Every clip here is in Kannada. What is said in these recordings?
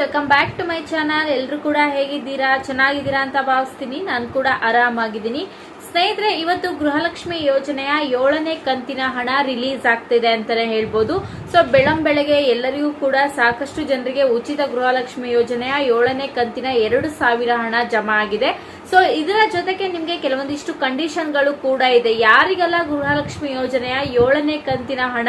Welcome back to my channel ಎಲ್ಲರೂ ಕೂಡ ಹೇಗಿದ್ದೀರಾ? ಚೆನ್ನಾಗಿದ್ದೀರಾ ಅಂತ ಭಾವಿಸ್ತೀನಿ. ನಾನು ಕೂಡ ಆರಾಮಾಗಿದ್ದೀನಿ. ಸ್ನೇಹಿತರೆ, ಇವತ್ತು ಗೃಹಲಕ್ಷ್ಮಿ ಯೋಜನೆಯ ಏಳನೇ ಕಂತಿನ ಹಣ ರಿಲೀಸ್ ಆಗ್ತಿದೆ ಅಂತಾನೆ ಹೇಳ್ಬೋದು. ಸೊ ಬೆಳಂಬೆಳಗ್ಗೆ ಎಲ್ಲರಿಗೂ ಕೂಡ ಸಾಕಷ್ಟು ಜನರಿಗೆ ಉಚಿತ ಗೃಹಲಕ್ಷ್ಮಿ ಯೋಜನೆಯ ಏಳನೇ ಕಂತಿನ ಎರಡು ಸಾವಿರ ಹಣ ಜಮಾ ಆಗಿದೆ. ಸೊ, ಇದರ ಜೊತೆಗೆ ನಿಮಗೆ ಕೆಲವೊಂದಿಷ್ಟು ಕಂಡೀಷನ್ಗಳು ಕೂಡ ಇದೆ. ಯಾರಿಗೆಲ್ಲ ಗೃಹಲಕ್ಷ್ಮಿ ಯೋಜನೆಯ ಏಳನೇ ಕಂತಿನ ಹಣ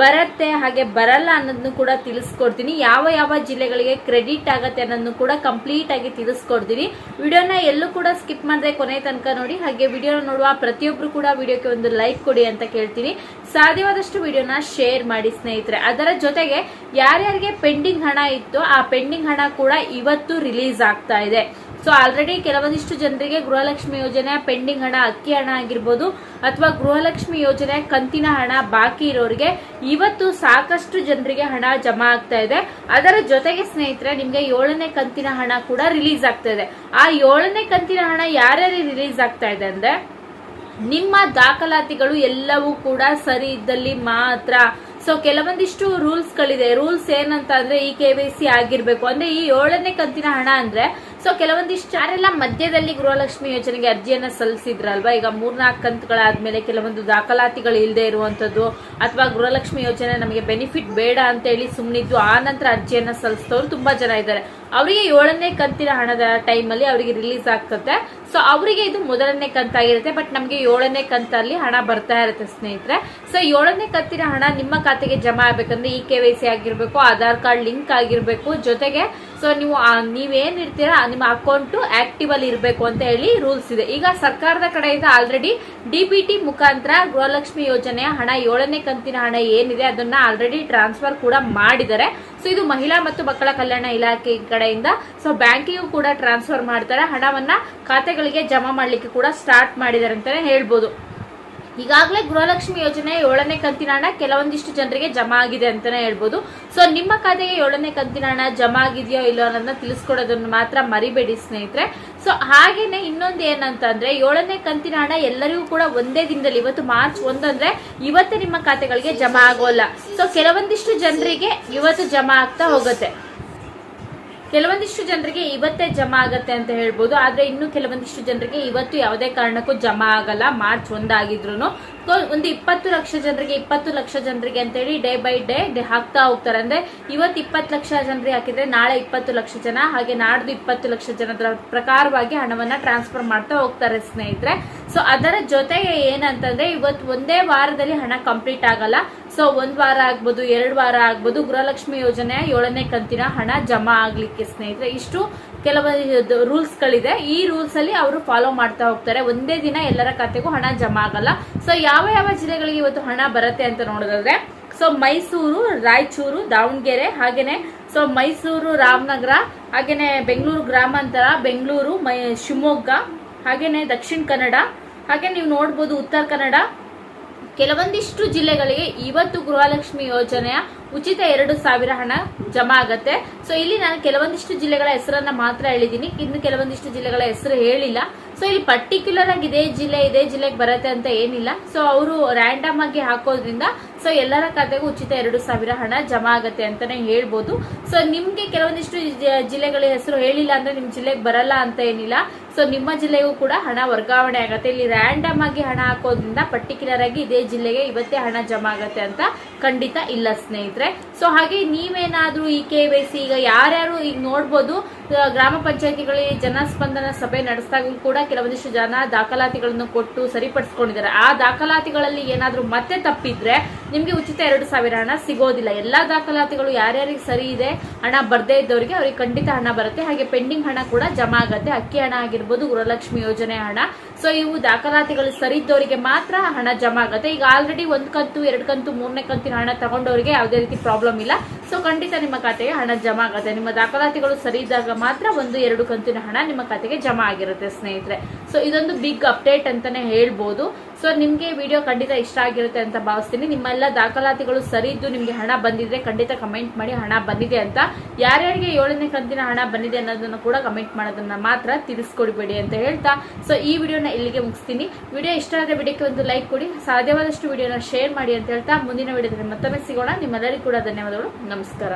ಬರುತ್ತೆ, ಹಾಗೆ ಬರಲ್ಲ ಅನ್ನೋದನ್ನು ಕೂಡ ತಿಳಿಸ್ಕೊಡ್ತೀನಿ. ಯಾವ ಯಾವ ಜಿಲ್ಲೆಗಳಿಗೆ ಕ್ರೆಡಿಟ್ ಆಗತ್ತೆ ಅನ್ನೋದನ್ನು ಕೂಡ ಕಂಪ್ಲೀಟ್ ಆಗಿ ತಿಳಿಸ್ಕೊಡ್ತೀನಿ. ವಿಡಿಯೋನ ಎಲ್ಲೂ ಕೂಡ ಸ್ಕಿಪ್ ಮಾಡದೆ ಕೊನೆ ತನಕ ನೋಡಿ. ಹಾಗೆ ವಿಡಿಯೋನ ನೋಡುವ ಪ್ರತಿಯೊಬ್ರು ಕೂಡ ವಿಡಿಯೋಕ್ಕೆ ಒಂದು ಲೈಕ್ ಕೊಡಿ ಅಂತ ಕೇಳ್ತೀನಿ. ಸಾಧ್ಯವಾದಷ್ಟು ವಿಡಿಯೋನ ಶೇರ್ ಮಾಡಿ ಸ್ನೇಹಿತರೆ. ಅದರ ಜೊತೆಗೆ ಯಾರ್ಯಾರಿಗೆ ಪೆಂಡಿಂಗ್ ಹಣ ಇತ್ತು, ಆ ಪೆಂಡಿಂಗ್ ಹಣ ಕೂಡ ಇವತ್ತು ರಿಲೀಸ್ ಆಗ್ತಾ ಇದೆ. ಸೊ ಆಲ್ರೆಡಿ ಕೆಲವೊಂದಿಷ್ಟು ಜನರಿಗೆ ಗೃಹಲಕ್ಷ್ಮಿ ಯೋಜನೆ ಪೆಂಡಿಂಗ್ ಹಣ, ಅಕ್ಕಿ ಹಣ ಆಗಿರ್ಬೋದು ಅಥವಾ ಗೃಹಲಕ್ಷ್ಮಿ ಯೋಜನೆ ಕಂತಿನ ಹಣ ಬಾಕಿ ಇರೋರಿಗೆ ಇವತ್ತು ಸಾಕಷ್ಟು ಜನರಿಗೆ ಹಣ ಜಮಾ ಆಗ್ತಾ ಇದೆ. ಅದರ ಜೊತೆಗೆ ಸ್ನೇಹಿತರೆ, ನಿಮಗೆ ಏಳನೇ ಕಂತಿನ ಹಣ ಕೂಡ ರಿಲೀಸ್ ಆಗ್ತಾ ಇದೆ. ಆ ಏಳನೇ ಕಂತಿನ ಹಣ ಯಾರ್ಯಾರಿಗೆ ರಿಲೀಸ್ ಆಗ್ತಾ ಇದೆ ಅಂದ್ರೆ, ನಿಮ್ಮ ದಾಖಲಾತಿಗಳು ಎಲ್ಲವೂ ಕೂಡ ಸರಿ ಇದ್ದಲ್ಲಿ ಮಾತ್ರ. ಸೊ ಕೆಲವೊಂದಿಷ್ಟು ರೂಲ್ಸ್ ಗಳಿದೆ. ರೂಲ್ಸ್ ಏನಂತ ಅಂದ್ರೆ ಈ ಕೆ ವೈ ಸಿ ಆಗಿರ್ಬೇಕು. ಅಂದ್ರೆ ಈ ಏಳನೇ ಕಂತಿನ ಹಣ ಅಂದ್ರೆ ಸೊ ಕೆಲವೊಂದಿಷ್ಟು ಯಾರೆಲ್ಲ ಮಧ್ಯದಲ್ಲಿ ಗೃಹಲಕ್ಷ್ಮಿ ಯೋಜನೆಗೆ ಅರ್ಜಿಯನ್ನ ಸಲ್ಲಿಸಿದ್ರಲ್ವಾ? ಈಗ ಮೂರ್ನಾಲ್ಕು ಕಂತುಗಳಾದ್ಮೇಲೆ ಕೆಲವೊಂದು ದಾಖಲಾತಿಗಳು ಇಲ್ಲದೆ ಇರುವಂತದ್ದು ಅಥವಾ ಗೃಹಲಕ್ಷ್ಮಿ ಯೋಜನೆ ನಮಗೆ ಬೆನಿಫಿಟ್ ಬೇಡ ಅಂತ ಹೇಳಿ ಸುಮ್ಮನಿದ್ದು ಆ ನಂತರ ಅರ್ಜಿಯನ್ನ ಸಲ್ಲಿಸಿದವರು ತುಂಬಾ ಜನ ಇದ್ದಾರೆ. ಅವರಿಗೆ ಏಳನೇ ಕಂತಿನ ಹಣದ ಟೈಮಲ್ಲಿ ಅವರಿಗೆ ರಿಲೀಸ್ ಆಗ್ತದೆ. ಸೊ ಅವರಿಗೆ ಇದು ಮೊದಲನೇ ಕಂತಾಗಿರುತ್ತೆ, ಬಟ್ ನಮಗೆ ಏಳನೇ ಕಂತಲ್ಲಿ ಹಣ ಬರ್ತಾ ಇರುತ್ತೆ, ಸ್ನೇಹಿತರೆ. ಸೊ ಏಳನೇ ಕಂತಿನ ಹಣ ನಿಮ್ಮ ಖಾತೆಗೆ ಜಮಾ ಆಗಬೇಕಂದ್ರೆ ಇ ಕೆ ವೈ ಸಿ ಆಗಿರಬೇಕು, ಆಧಾರ್ ಕಾರ್ಡ್ ಲಿಂಕ್ ಆಗಿರಬೇಕು. ಜೊತೆಗೆ ಸೊ ನೀವು ನೀವೇನು ಇರ್ತೀರಾ ನಿಮ್ಮ ಅಕೌಂಟ್ ಆಕ್ಟಿವ್ ಅಲ್ಲಿ ಇರಬೇಕು ಅಂತ ಹೇಳಿ ರೂಲ್ಸ್ ಇದೆ. ಈಗ ಸರ್ಕಾರದ ಕಡೆಯಿಂದ ಆಲ್ರೆಡಿ ಡಿಬಿಟಿ ಮುಖಾಂತರ ಗೃಹಲಕ್ಷ್ಮಿ ಯೋಜನೆಯ ಹಣ, ಏಳನೇ ಕಂತಿನ ಹಣ ಏನಿದೆ, ಅದನ್ನ ಆಲ್ರೆಡಿ ಟ್ರಾನ್ಸ್ಫರ್ ಕೂಡ ಮಾಡಿದ್ದಾರೆ. ಸೊ ಇದು ಮಹಿಳಾ ಮತ್ತು ಮಕ್ಕಳ ಕಲ್ಯಾಣ ಇಲಾಖೆ ಕಡೆಯಿಂದ ಸೊ ಬ್ಯಾಂಕಿಗೂ ಕೂಡ ಟ್ರಾನ್ಸ್ಫರ್ ಮಾಡ್ತಾರೆ. ಹಣವನ್ನ ಖಾತೆಗಳಿಗೆ ಜಮಾ ಮಾಡಲಿಕ್ಕೆ ಕೂಡ ಸ್ಟಾರ್ಟ್ ಮಾಡಿದ್ದಾರೆ ಅಂತಾನೆ ಹೇಳ್ಬೋದು. ಈಗಾಗಲೇ ಗೃಹಲಕ್ಷ್ಮಿ ಯೋಜನೆ ಏಳನೇ ಕಂತಿನ ಹಣ ಕೆಲವೊಂದಿಷ್ಟು ಜನರಿಗೆ ಜಮಾ ಆಗಿದೆ ಅಂತಾನೆ ಹೇಳ್ಬೋದು. ಸೊ ನಿಮ್ಮ ಖಾತೆಗೆ ಏಳನೇ ಕಂತಿನ ಹಣ ಜಮಾ ಆಗಿದೆಯೋ ಇಲ್ಲೋ ಅನ್ನೋದನ್ನ ತಿಳಿಸ್ಕೊಡೋದನ್ನು ಮಾತ್ರ ಮರಿಬೇಡಿ ಸ್ನೇಹಿತರೆ. ಸೊ ಹಾಗೇನೆ ಇನ್ನೊಂದು ಏನಂತಂದ್ರೆ, ಏಳನೇ ಕಂತಿನ ಹಣ ಎಲ್ಲರಿಗೂ ಕೂಡ ಒಂದೇ ದಿನದಲ್ಲಿ, ಇವತ್ತು ಮಾರ್ಚ್ ಒಂದಂದ್ರೆ ಇವತ್ತೇ ನಿಮ್ಮ ಖಾತೆಗಳಿಗೆ ಜಮಾ ಆಗೋಲ್ಲ. ಸೊ ಕೆಲವೊಂದಿಷ್ಟು ಜನರಿಗೆ ಇವತ್ತು ಜಮಾ ಆಗ್ತಾ ಹೋಗುತ್ತೆ. ಕೆಲವೊಂದಿಷ್ಟು ಜನರಿಗೆ ಇವತ್ತೇ ಜಮಾ ಆಗತ್ತೆ ಅಂತ ಹೇಳ್ಬೋದು. ಆದರೆ ಇನ್ನು ಕೆಲವೊಂದಿಷ್ಟು ಜನರಿಗೆ ಇವತ್ತು ಯಾವುದೇ ಕಾರಣಕ್ಕೂ ಜಮಾ ಆಗಲ್ಲ. ಮಾರ್ಚ್ ಒಂದಾಗಿದ್ರು ಒಂದು ಇಪ್ಪತ್ತು ಲಕ್ಷ ಜನರಿಗೆ, ಇಪ್ಪತ್ತು ಲಕ್ಷ ಜನರಿಗೆ ಅಂತೇಳಿ ಡೇ ಬೈ ಡೇ ಹಾಕ್ತಾ ಹೋಗ್ತಾರೆ. ಅಂದ್ರೆ ಇವತ್ತು ಇಪ್ಪತ್ತು ಲಕ್ಷ ಜನರಿಗೆ ಹಾಕಿದ್ರೆ ನಾಳೆ ಇಪ್ಪತ್ತು ಲಕ್ಷ ಜನ, ಹಾಗೆ ನಾಡ್ದು ಇಪ್ಪತ್ತು ಲಕ್ಷ ಜನರ ಪ್ರಕಾರವಾಗಿ ಹಣವನ್ನ ಟ್ರಾನ್ಸ್ಫರ್ ಮಾಡ್ತಾ ಹೋಗ್ತಾರೆ ಸ್ನೇಹಿತರೆ. ಸೊ ಅದರ ಜೊತೆಗೆ ಏನಂತಂದ್ರೆ ಇವತ್ತು ಒಂದೇ ವಾರದಲ್ಲಿ ಹಣ ಕಂಪ್ಲೀಟ್ ಆಗಲ್ಲ. ಸೊ ಒಂದ್ ವಾರ ಆಗ್ಬೋದು, ಎರಡು ವಾರ ಆಗ್ಬೋದು, ಗೃಹಲಕ್ಷ್ಮಿ ಯೋಜನೆಯ ಏಳನೇ ಕಂತಿನ ಹಣ ಜಮಾ ಆಗ್ಲಿಕ್ಕೆ ಸ್ನೇಹಿತರೆ. ಇಷ್ಟು ಕೆಲವೊಂದು ರೂಲ್ಸ್ ಗಳಿದೆ. ಈ ರೂಲ್ಸ್ ಅಲ್ಲಿ ಅವರು ಫಾಲೋ ಮಾಡ್ತಾ ಹೋಗ್ತಾರೆ. ಒಂದೇ ದಿನ ಎಲ್ಲರ ಖಾತೆಗೂ ಹಣ ಜಮಾ ಆಗಲ್ಲ. ಸೊ ಯಾವ ಯಾವ ಯಾವ ಜಿಲ್ಲೆಗಳಿಗೆ ಇವತ್ತು ಹಣ ಬರುತ್ತೆ ಅಂತ ನೋಡೋದಾದ್ರೆ ಸೊ ಮೈಸೂರು, ರಾಯಚೂರು, ದಾವಣಗೆರೆ, ಹಾಗೇನೆ ಸೊ ಮೈಸೂರು, ರಾಮನಗರ, ಹಾಗೇನೆ ಬೆಂಗಳೂರು ಗ್ರಾಮಾಂತರ, ಬೆಂಗಳೂರು, ಮೈ, ಶಿವಮೊಗ್ಗ, ಹಾಗೇನೆ ದಕ್ಷಿಣ ಕನ್ನಡ, ಹಾಗೆ ನೀವು ನೋಡ್ಬೋದು ಉತ್ತರ ಕನ್ನಡ. ಕೆಲವೊಂದಿಷ್ಟು ಜಿಲ್ಲೆಗಳಿಗೆ ಇವತ್ತು ಗೃಹಲಕ್ಷ್ಮಿ ಯೋಜನೆಯ ಉಚಿತ ಎರಡು ಸಾವಿರ ಹಣ ಜಮಾ ಆಗತ್ತೆ. ಸೊ ಇಲ್ಲಿ ನಾನು ಕೆಲವೊಂದಿಷ್ಟು ಜಿಲ್ಲೆಗಳ ಹೆಸರನ್ನ ಮಾತ್ರ ಹೇಳಿದ್ದೀನಿ ಇನ್ನು ಕೆಲವೊಂದಿಷ್ಟು ಜಿಲ್ಲೆಗಳ ಹೆಸರು ಹೇಳಿಲ್ಲ. ಸೊ ಇಲ್ಲಿ ಪರ್ಟಿಕ್ಯುಲರ್ ಆಗಿ ಇದೇ ಜಿಲ್ಲೆ, ಇದೇ ಜಿಲ್ಲೆಗೆ ಬರತ್ತೆ ಅಂತ ಏನಿಲ್ಲ. ಸೊ ಅವರು ರ್ಯಾಂಡಮ್ ಆಗಿ ಹಾಕೋದ್ರಿಂದ ಸೊ ಎಲ್ಲರ ಖಾತೆಗೂ ಉಚಿತ ಎರಡು ಸಾವಿರ ಹಣ ಜಮಾ ಆಗತ್ತೆ ಅಂತಾನೆ ಹೇಳ್ಬೋದು. ಸೊ ನಿಮ್ಗೆ ಕೆಲವೊಂದಿಷ್ಟು ಜಿಲ್ಲೆಗಳ ಹೆಸರು ಹೇಳಿಲ್ಲ ಅಂದ್ರೆ ನಿಮ್ ಜಿಲ್ಲೆಗೆ ಬರಲ್ಲ ಅಂತ ಏನಿಲ್ಲ. ಸೊ ನಿಮ್ಮ ಜಿಲ್ಲೆಗೂ ಕೂಡ ಹಣ ವರ್ಗಾವಣೆ ಆಗತ್ತೆ. ಇಲ್ಲಿ ರ್ಯಾಂಡಮ್ ಆಗಿ ಹಣ ಹಾಕೋದ್ರಿಂದ ಪರ್ಟಿಕ್ಯುಲರ್ ಆಗಿ ಇದೇ ಜಿಲ್ಲೆಗೆ ಇವತ್ತೇ ಹಣ ಜಮಾ ಆಗತ್ತೆ ಅಂತ ಖಂಡಿತ ಇಲ್ಲ ಸ್ನೇಹಿತರೆ. ಸೊ ಹಾಗೆ ನೀವೇನಾದ್ರೂ ಈ ಕೆ ವೈ ಸಿ ಈಗ ಯಾರ್ಯಾರು ಈಗ ನೋಡ್ಬೋದು ಗ್ರಾಮ ಪಂಚಾಯತಿಗಳಲ್ಲಿ ಜನಸ್ಪಂದನ ಸಭೆ ನಡೆಸಿದಾಗಲೂ ಕೂಡ ಕೆಲವೊಂದಿಷ್ಟು ಜನ ದಾಖಲಾತಿಗಳನ್ನು ಕೊಟ್ಟು ಸರಿಪಡಿಸ್ಕೊಂಡಿದ್ದಾರೆ. ಆ ದಾಖಲಾತಿಗಳಲ್ಲಿ ಏನಾದ್ರೂ ಮತ್ತೆ ತಪ್ಪಿದ್ರೆ ನಿಮ್ಗೆ ಉಚಿತ ಎರಡು ಸಾವಿರ ಹಣ ಸಿಗೋದಿಲ್ಲ. ಎಲ್ಲಾ ದಾಖಲಾತಿಗಳು ಯಾರ್ಯಾರಿಗೆ ಸರಿ ಇದೆ, ಹಣ ಬರ್ದೇ ಇದ್ದವರಿಗೆ ಅವ್ರಿಗೆ ಖಂಡಿತ ಹಣ ಬರುತ್ತೆ. ಹಾಗೆ ಪೆಂಡಿಂಗ್ ಹಣ ಕೂಡ ಜಮಾ ಆಗತ್ತೆ. ಅಕ್ಕಿ ಹಣ ಆಗಿರ್ಬೋದು, ಗೃಹಲಕ್ಷ್ಮಿ ಯೋಜನೆ ಹಣ ಸೊ ಇವು ದಾಖಲಾತಿಗಳು ಸರಿದ್ದವರಿಗೆ ಮಾತ್ರ ಹಣ ಜಮಾ ಆಗುತ್ತೆ. ಈಗ ಆಲ್ರೆಡಿ ಒಂದು ಕಂತು, ಎರಡು ಕಂತು, ಮೂರನೇ ಕಂತಿನ ಹಣ ತಗೊಂಡವರಿಗೆ ಯಾವುದೇ ರೀತಿ ಪ್ರಾಬ್ಲಮ್ ಇಲ್ಲ. ಸೊ ಖಂಡಿತ ನಿಮ್ಮ ಖಾತೆಗೆ ಹಣ ಜಮಾ ಆಗುತ್ತೆ. ನಿಮ್ಮ ದಾಖಲಾತಿಗಳು ಸರಿ ಇದ್ದಾಗ ಮಾತ್ರ ಒಂದು, ಎರಡು ಕಂತಿನ ಹಣ ನಿಮ್ಮ ಖಾತೆಗೆ ಜಮಾ ಆಗಿರುತ್ತೆ, ಸ್ನೇಹಿತರೆ. ಸೊ ಇದೊಂದು ಬಿಗ್ ಅಪ್ಡೇಟ್ ಅಂತಾನೆ ಹೇಳ್ಬೋದು. ಸೊ ನಿಮಗೆ ವಿಡಿಯೋ ಖಂಡಿತ ಇಷ್ಟ ಆಗಿರುತ್ತೆ ಅಂತ ಭಾವಿಸ್ತೀನಿ. ನಿಮ್ಮೆಲ್ಲ ದಾಖಲಾತಿಗಳು ಸರಿ ಇದ್ದು ನಿಮಗೆ ಹಣ ಬಂದಿದ್ರೆ ಖಂಡಿತ ಕಮೆಂಟ್ ಮಾಡಿ ಹಣ ಬಂದಿದೆ ಅಂತ. ಯಾರ್ಯಾರಿಗೆ ಏಳನೇ ಕಂತಿನ ಹಣ ಬಂದಿದೆ ಅನ್ನೋದನ್ನು ಕೂಡ ಕಮೆಂಟ್ ಮಾಡೋದನ್ನ ಮಾತ್ರ ತಿಳಿಸ್ಕೊಡ್ಬೇಡಿ ಅಂತ ಹೇಳ್ತಾ. ಸೊ ಈ ವಿಡಿಯೋನ ಇಲ್ಲಿಗೆ ಮುಗಿಸ್ತೀನಿ. ವಿಡಿಯೋ ಇಷ್ಟ ಆದರೆ ವಿಡಿಯೋಕ್ಕೆ ಒಂದು ಲೈಕ್ ಕೊಡಿ. ಸಾಧ್ಯವಾದಷ್ಟು ವಿಡಿಯೋನ ಶೇರ್ ಮಾಡಿ ಅಂತ ಹೇಳ್ತಾ. ಮುಂದಿನ ವಿಡಿಯೋದಲ್ಲಿ ಮತ್ತೊಮ್ಮೆ ಸಿಗೋಣ. ನಿಮ್ಮೆಲ್ಲರಿಗೂ ಕೂಡ ಧನ್ಯವಾದಗಳು. ನಮಸ್ಕಾರ